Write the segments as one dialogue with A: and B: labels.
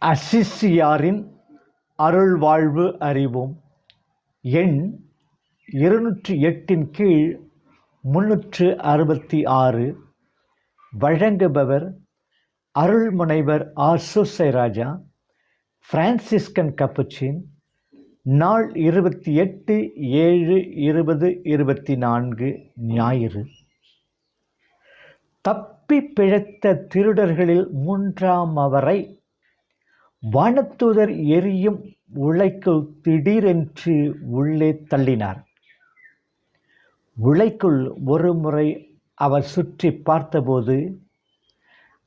A: அசிசியாரின் அருள்வாழ்வு அறிவோம். எண் இருநூற்றி எட்டின் கீழ் முன்னூற்று அறுபத்தி ஆறு. வழங்குபவர் அருள்முனைவர் ஆர். ராஜா பிரான்சிஸ்கன் கப்புச்சின் நாள் இருபத்தி எட்டு ஏழு இருபது இருபத்தி நான்கு ஞாயிறு. தப்பி பிழைத்த திருடர்களில் மூன்றாம் அவரை வானத்தூதர் எரியும் உழைக்குள் திடீரென்று உள்ளே தள்ளினார். உழைக்குள் ஒரு முறை அவர் சுற்றி பார்த்தபோது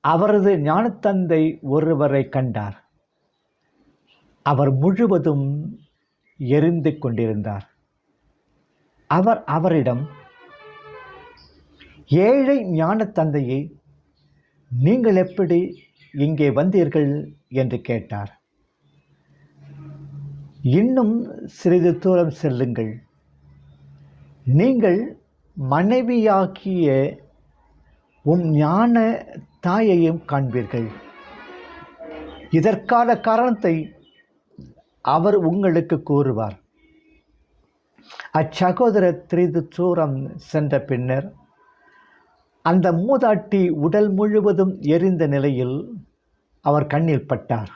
A: அவரது ஞானத்தந்தை ஒருவரை கண்டார். அவர் முழுவதும் எரிந்து கொண்டிருந்தார். அவர் அவரிடம் ஏழை ஞானத்தந்தையை நீங்கள் எப்படி இங்கே வந்தீர்கள் என்று கேட்டார். இன்னும் சிறிது தூரம் செல்லுங்கள். நீங்கள் மனைவியாகிய உம் ஞான தாயையும் காண்பீர்கள். இதற்கான காரணத்தை அவர் உங்களுக்கு கூறுவார். அச்சகோதரர் திரிது தூரம் சென்ற பின்னர் அந்த மூதாட்டி உடல் முழுவதும் எரிந்த நிலையில் அவர் கண்ணில் பட்டார்.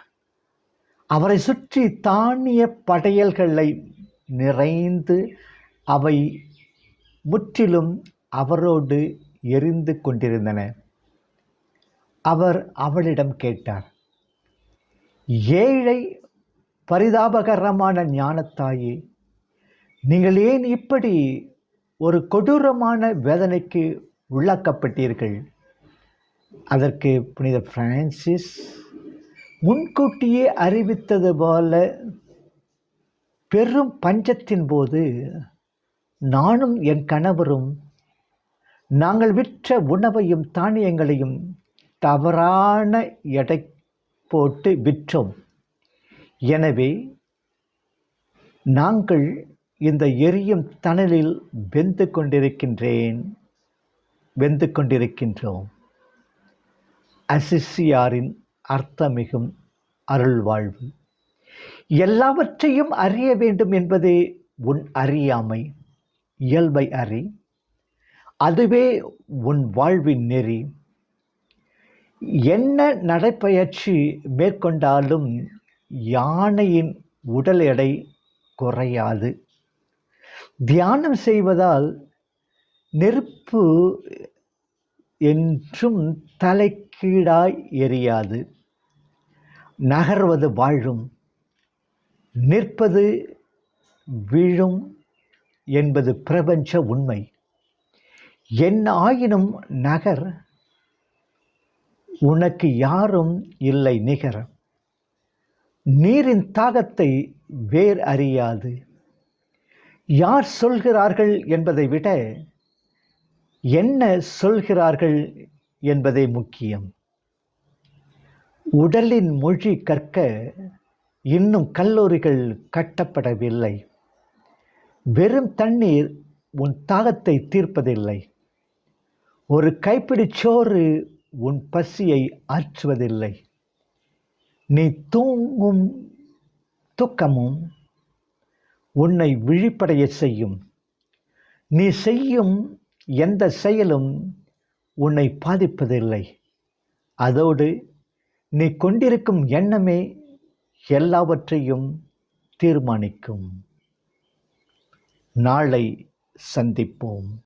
A: அவரை சுற்றி தானிய படையல்களை நிறைந்து அவை முற்றிலும் அவரோடு எரிந்து கொண்டிருந்தன. அவர் அவளிடம் கேட்டார் ஏழை பரிதாபகரமான ஞானத்தாயே நீங்கள் ஏன் இப்படி ஒரு கொடூரமான வேதனைக்கு உள்ளாக்கப்பட்டீர்கள். அதற்கு புனித பிரான்சிஸ் முன்கூட்டியே அறிவித்தது போல பெரும் பஞ்சத்தின் போது நானும் என் கணவரும் நாங்கள் விற்ற உணவையும் தானியங்களையும் தவறான எடை போட்டு விற்றோம். எனவே நாங்கள் இந்த எரியும் தணலில் வெந்து கொண்டிருக்கின்றேன். வெந்து கொண்டிருக்கின்றோம் அசிசியாரின் அர்த்தமிகும் அருள் வாழ்வு எல்லாவற்றையும் அறிய வேண்டும் என்பதே உன் அறியாமை இயல்பை அறி. அதுவே உன் வாழ்வின் நெறி. என்ன நடைப்பயிற்சி மேற்கொண்டாலும் யானையின் உடல் எடை குறையாது. தியானம் செய்வதால் நெருப்பு என்றும் தலைக்கீழாய் எரியாது. நகர்வது வாழும் நிற்பது விழும் என்பது பிரபஞ்ச உண்மை. என்ன ஆயினும் நகர் உனக்கு யாரும் இல்லை நிகர். நீரின் தாகத்தை வேர் அறியாது. யார் சொல்கிறார்கள் என்பதை விட என்ன சொல்கிறார்கள் என்பதே முக்கியம். உடலின் மொழி கற்க இன்னும் கல்லூரிகள் கட்டப்படவில்லை. வெறும் தண்ணீர் உன் தாகத்தை தீர்ப்பதில்லை. ஒரு கைப்பிடி சோறு உன் பசியை ஆற்றுவதில்லை. நீ தூங்கும் தூக்கமும் உன்னை விழிப்படைய செய்யும். நீ செய்யும் எந்த செயலும் உன்னை பாதிப்பதில்லை. அதோடு நீ கொண்டிருக்கும் எண்ணமே எல்லாவற்றையும் தீர்மானிக்கும். நாளை சந்திப்போம்.